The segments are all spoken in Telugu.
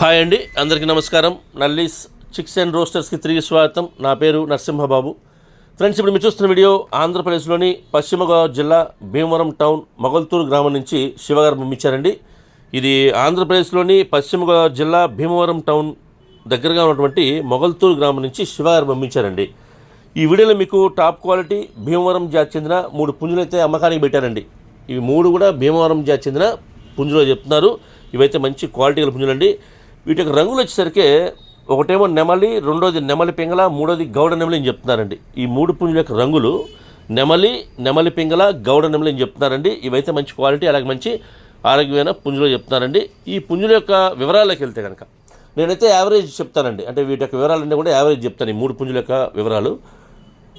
హాయ్ అండి అందరికీ నమస్కారం. నల్లీస్ చిక్స్ అండ్ రోస్టర్స్కి తిరిగి స్వాగతం. నా పేరు నరసింహబాబు. ఫ్రెండ్స్ ఇప్పుడు మీరు చూస్తున్న వీడియో ఆంధ్రప్రదేశ్లోని పశ్చిమ గోదావరి జిల్లా భీమవరం టౌన్ మొగల్తూరు గ్రామం నుంచి శివగారు పంపించారండి. ఇది ఆంధ్రప్రదేశ్లోని పశ్చిమ గోదావరి జిల్లా భీమవరం టౌన్ దగ్గరగా ఉన్నటువంటి మొగల్తూరు గ్రామం నుంచి శివగారు పంపించారండి. ఈ వీడియోలో మీకు టాప్ క్వాలిటీ భీమవరం జాతి చెందిన మూడు పుంజులైతే అమ్మకానికి పెట్టారండి. ఇవి మూడు కూడా భీమవరం జాతి చెందిన పుంజులు చెప్తున్నారు. ఇవైతే మంచి క్వాలిటీ గల పుంజులండి వీటి యొక్క రంగులు వచ్చేసరికి ఒకటేమో నెమలి రెండోది నెమలి పింగళ మూడోది గౌడ నెమలి అని చెప్తున్నారండి. ఈ మూడు పుంజుల యొక్క రంగులు నెమలి నెమలి పింగళ గౌడ నెమలి అని చెప్తున్నారండి. ఇవైతే మంచి క్వాలిటీ అలాగే మంచి ఆరోగ్యమైన పుంజులు చెప్తున్నారండి. ఈ పుంజుల యొక్క వివరాల్లోకి వెళ్తే కనుక నేనైతే యావరేజ్ చెప్తానండి. అంటే వీటి యొక్క వివరాలన్నీ కూడా యావరేజ్ చెప్తాను ఈ మూడు పుంజుల యొక్క వివరాలు.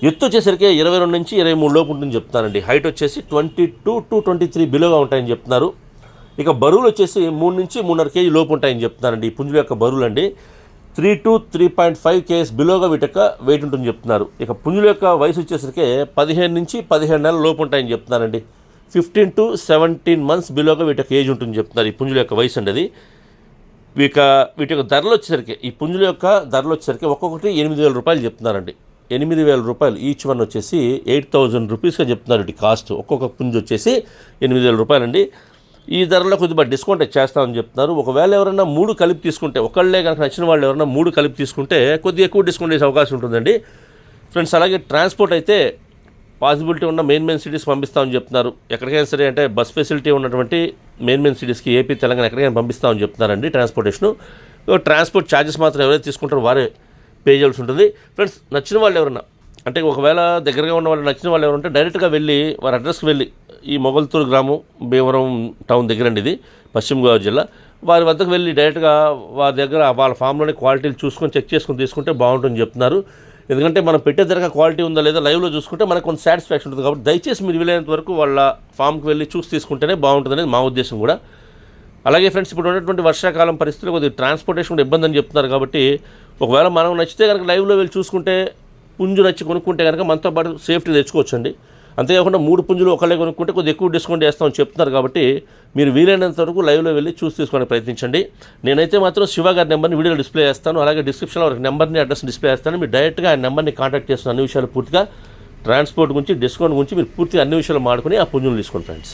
ఎత్తు వచ్చేసరికి ఇరవై రెండు నుంచి ఇరవై మూడు లోపు ఉంటుందని చెప్తున్నానండి హైట్ వచ్చేసి twenty two to twenty three బిలోగా ఉంటాయని చెప్తున్నారు. ఇక బరువులు వచ్చేసి మూడు నుంచి మూడున్నర కేజీ లోపు ఉంటాయని చెప్తున్నారండి. ఈ పుంజుల యొక్క బరువులు అండి three to three point five KS బిలోగా వీటక వెయిట్ ఉంటుందని చెప్తున్నారు. ఇక పుంజుల యొక్క వయసు వచ్చేసరికి పదిహేను నుంచి పదిహేను నెలల లోపు ఉంటాయని చెప్తున్నారండి. ఫిఫ్టీన్ టు సెవెంటీన్ మంత్స్ బిలోగా వీటి యొక్క ఏజ్ ఉంటుందని చెప్తున్నారు. ఈ పుంజుల యొక్క వయసు అండి అది. ఇక వీటి యొక్క ధరలు వచ్చేసరికి ఈ పుంజుల యొక్క ధరలు వచ్చేసరికి ఒక్కొక్కటి ఎనిమిది వేల రూపాయలు చెప్తున్నారండి. ఎనిమిది వేల రూపాయలు ఈచ్ వన్ వచ్చేసి ఎయిట్ థౌజండ్ రూపీస్గా చెప్తున్నారు ఇటు కాస్ట్. ఒక్కొక్క పుంజు వచ్చేసి ఎనిమిది వేల రూపాయలండి. ఈ ధరలో కొద్దిగా డిస్కౌంట్ చేస్తామని చెప్తున్నారు. ఒకవేళ ఎవరైనా మూడు కలిపి తీసుకుంటే ఒకళ్ళే కనుక నచ్చిన వాళ్ళు ఎవరైనా మూడు కలిపి తీసుకుంటే కొద్దిగా ఎక్కువ డిస్కౌంట్ చేసే అవకాశం ఉంటుందండి. ఫ్రెండ్స్ అలాగే ట్రాన్స్పోర్ట్ అయితే పాసిబిలిటీ ఉన్న మెయిన్ మెయిన్ సిటీస్ పంపిస్తామని చెప్తున్నారు. ఎక్కడికైనా సరే అంటే బస్ ఫెసిలిటీ ఉన్నటువంటి మెయిన్ మెయిన్ సిటీస్కి ఏపీ తెలంగాణ ఎక్కడికైనా పంపిస్తామని చెప్తున్నారండి ట్రాన్స్పోర్టేషను. ట్రాన్స్పోర్ట్ ఛార్జెస్ మాత్రం ఎవరైతే తీసుకుంటారో వారే పే చేయాల్సి ఉంటుంది. ఫ్రెండ్స్ నచ్చిన వాళ్ళు ఎవరన్నా అంటే ఒకవేళ దగ్గరగా ఉన్న వాళ్ళు నచ్చిన వాళ్ళు ఎవరంటే డైరెక్ట్గా వెళ్ళి వారి అడ్రస్కి వెళ్ళి ఈ మొగల్తూరు గ్రామం భీమవరం టౌన్ దగ్గర అండి ఇది పశ్చిమ గోదావరి జిల్లా. వారి వద్దకు వెళ్ళి డైరెక్ట్గా వారి దగ్గర వాళ్ళ ఫామ్లోనే క్వాలిటీలు చూసుకొని చెక్ చేసుకొని తీసుకుంటే బాగుంటుందని చెప్తున్నారు. ఎందుకంటే మనం పెట్టే ధరగా క్వాలిటీ ఉందా లేదా లైవ్లో చూసుకుంటే మనకు కొంత సాటిస్ఫాక్షన్ ఉంటుంది కాబట్టి దయచేసి మీరు వీలైనంత వరకు వాళ్ళ ఫామ్కి వెళ్ళి చూసి తీసుకుంటేనే బాగుంటుందనేది మా ఉద్దేశం కూడా. అలాగే ఫ్రెండ్స్ ఇప్పుడు ఉన్నటువంటి వర్షాకాలం పరిస్థితులు కొద్దిగా ట్రాన్స్పోర్టేషన్ కూడా ఇబ్బంది అని చెప్తున్నారు కాబట్టి ఒకవేళ మనం నచ్చితే కనుక లైవ్లో వెళ్ళి చూసుకుంటే పుంజు నచ్చి కొనుక్కుంటే కనుక మనతో పాటు సేఫ్టీ తెచ్చుకోవచ్చండి. అంతేకాకుండా మూడు పుంజులు ఒకళ్ళే కొనుక్కుంటే కొద్దిగా ఎక్కువ డిస్కౌంట్ చేస్తామని చెప్తున్నారు కాబట్టి మీరు వీలైనంత వరకు లైవ్లో వెళ్ళి చూసి తీసుకోవడానికి ప్రయత్నించండి. నేనైతే మాత్రం శివ గారి నెంబర్ని వీడియోలో డిస్ప్లే చేస్తాను. అలాగే డిస్క్రిప్షన్లో వారికి నెంబర్ని అడ్రస్ డిస్ప్లే చేస్తాను. మీరు డైరెక్ట్గా ఆ నెంబర్ని కాంటాక్ట్ చేస్తున్న అన్ని విషయాలు పూర్తిగా ట్రాన్స్పోర్ట్ గురించి డిస్కౌంట్ గురించి మీరు పూర్తిగా అన్ని విషయాలు మాడుకుని ఆ పుంజులు తీసుకోండి ఫ్రెండ్స్